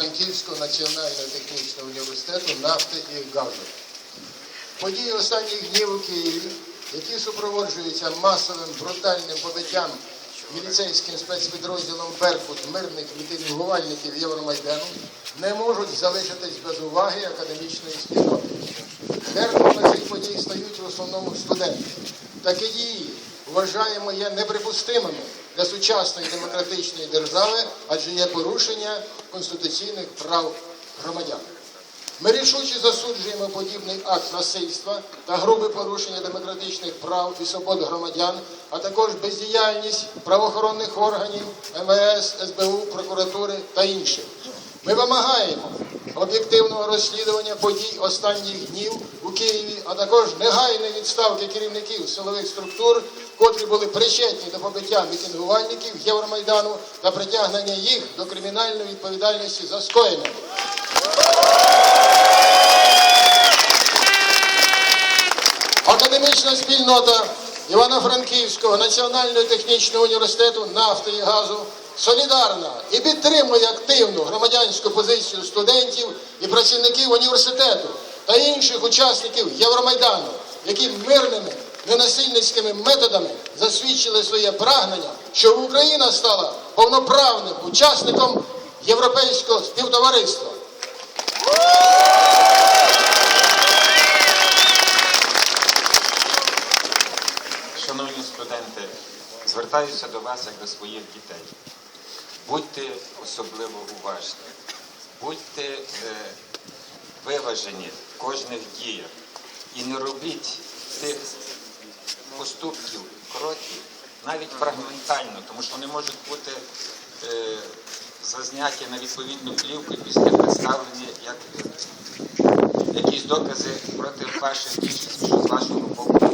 Франківського національного технічного університету нафти і газу. Події останніх днів у Києві, які супроводжуються масовим брутальним побиттям міліцейським спецпідрозділом Беркут мирних мітингувальників Євромайдану, не можуть залишитись без уваги академічної спільноти. Жертвами цих подій стають в основному студенти. Такі дії вважаємо є неприпустимими для сучасної демократичної держави, адже є порушення конституційних прав громадян. Ми рішуче засуджуємо подібний акт насильства та грубе порушення демократичних прав і свобод громадян, а також бездіяльність правоохоронних органів, МВС, СБУ, прокуратури та інших. Ми вимагаємо об'єктивного розслідування подій останніх днів у Києві, а також негайної відставки керівників силових структур, котрі були причетні до побиття мітингувальників Євромайдану та притягнення їх до кримінальної відповідальності за скоєне. Академічна спільнота Івано-Франківського національного технічного університету нафти і газу солідарна і підтримує активну громадянську позицію студентів і працівників університету та інших учасників Євромайдану, які мирними ненасильницькими методами засвідчили своє прагнення, щоб Україна стала повноправним учасником європейського співтовариства. Шановні студенти, звертаюся до вас як до своїх дітей. Будьте особливо уважні, будьте е, виважені в кожних діях. І не робіть тих поступків, кроків, навіть фрагментально, тому що вони можуть бути е, зазняті на відповідну плівку після представлені як е, якісь докази проти ваших дій, що з вашого